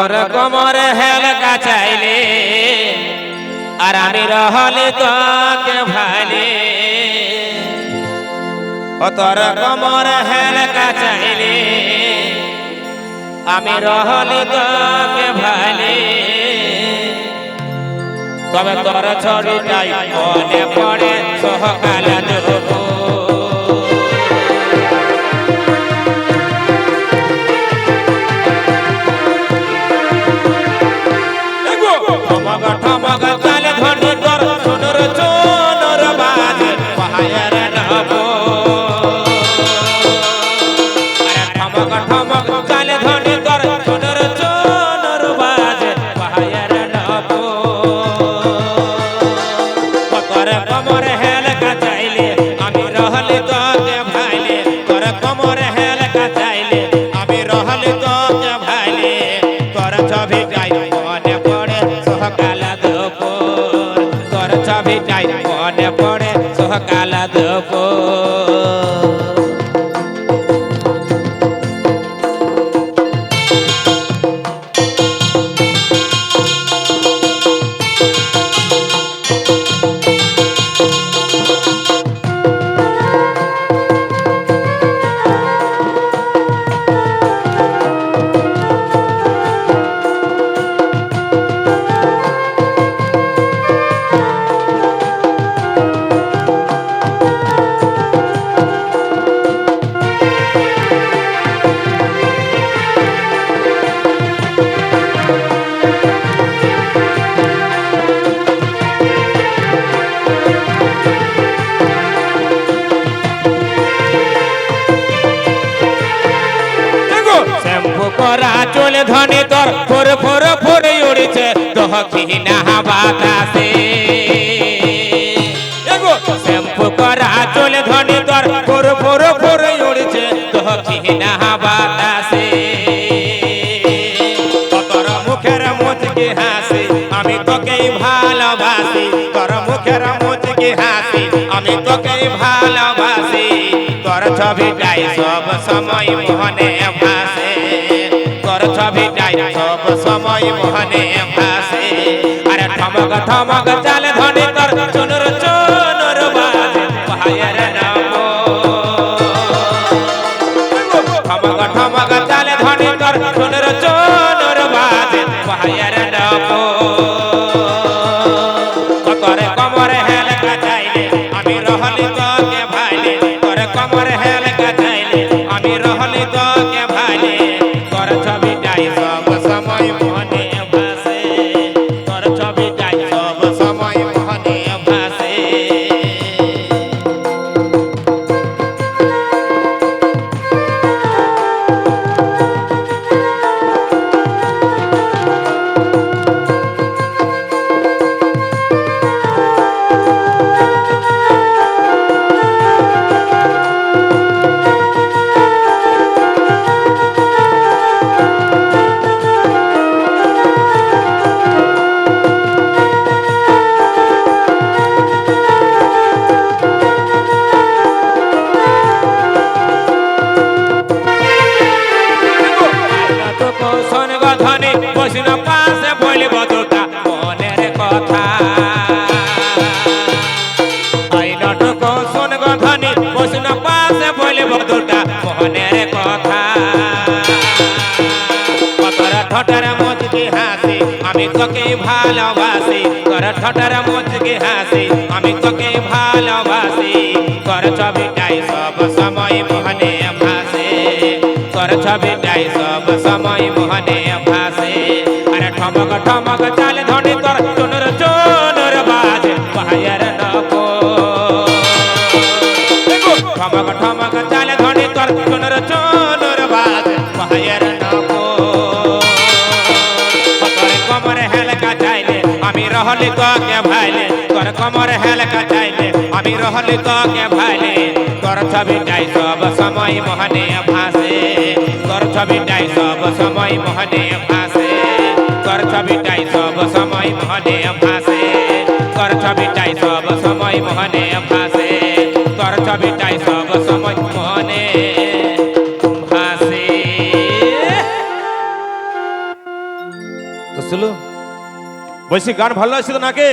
কোমরে হেলকা চাইলে আর আমি রহলে তোকে ভালে তোর কোমরে হেলকা চাইলে আমি রহলে তোকে ভালে তবে তোর ছড়িটাই মনে পড়ে ছবি যাই মনে পড়ে সহকাল দুপুর। তোর ছবি যাই মনে পড়ে সহকাল চলে ধনে তোর ফোর ফোর ফোর উড়ছে। দহকি না বাতাসে শ্যাম্পু করা চলে ধনে তোর ফোর ফোর ফোর উড়ছে। দহকি না বাতাসে তোর মুখের মুচকি হাসি, আমি তোকেই ভালোবাসি। তোর মুখের মুচকি হাসি, আমি তোকেই ভালোবাসি। তোর ছবিটাই সব সময় মনে ভাসে। তোর ছবিটাই সব সময় মোহনে ভাসে আরে ঠমক ঠমক চাল ধনে তোর চুনুর চুনুর বাজে। ভাইয়ের নাম ঠমক ঠমক চাল ধনে তোর চুনুর চুনুর বাজে। ভাইয়ের নাম ধনী বসিন পাশে বলিব দুটা মনের কথা। আইনটুক শোনগ ধনী বসিন পাশে বলিব দুটা মনের কথা। তোর ঠোঁটের মুচকি হাসি, আমি তোকে ভালোবাসি। তোর ঠোঁটের মুচকি হাসি, আমি তোকে ভালোবাসি। তোর ছবিটাই সব সময় ভাসে তোর ছবিটাই সব সময় মনে ভাসে আরে ঠমক ঠমক চাল ধনে তোর চুনুর চুনুর বাজ পায়ের নকো ঠমক ঠমক চাল ধনে তোর চুনুর চুনুর বাজ পায়ের নকো তোর কমর হেলকা চাইলে আমি রহলি তোকে ভাইলে তোর কমর হেলকা চাইলে আমি রহলি তোকে ভাইলে তোর ছবিটাই সব সময় মহনে ভাসে ছবিটাই সব সময় মহনে ভাসে। ছবিটাই সব সময় মহনে ভাসে। ছবিটাই সব সময় মহনে ভাসে। ছবিটাই সব সময় মনে ভাসে। বুঝলো বলছি গান ভালো আছে তো নাকি?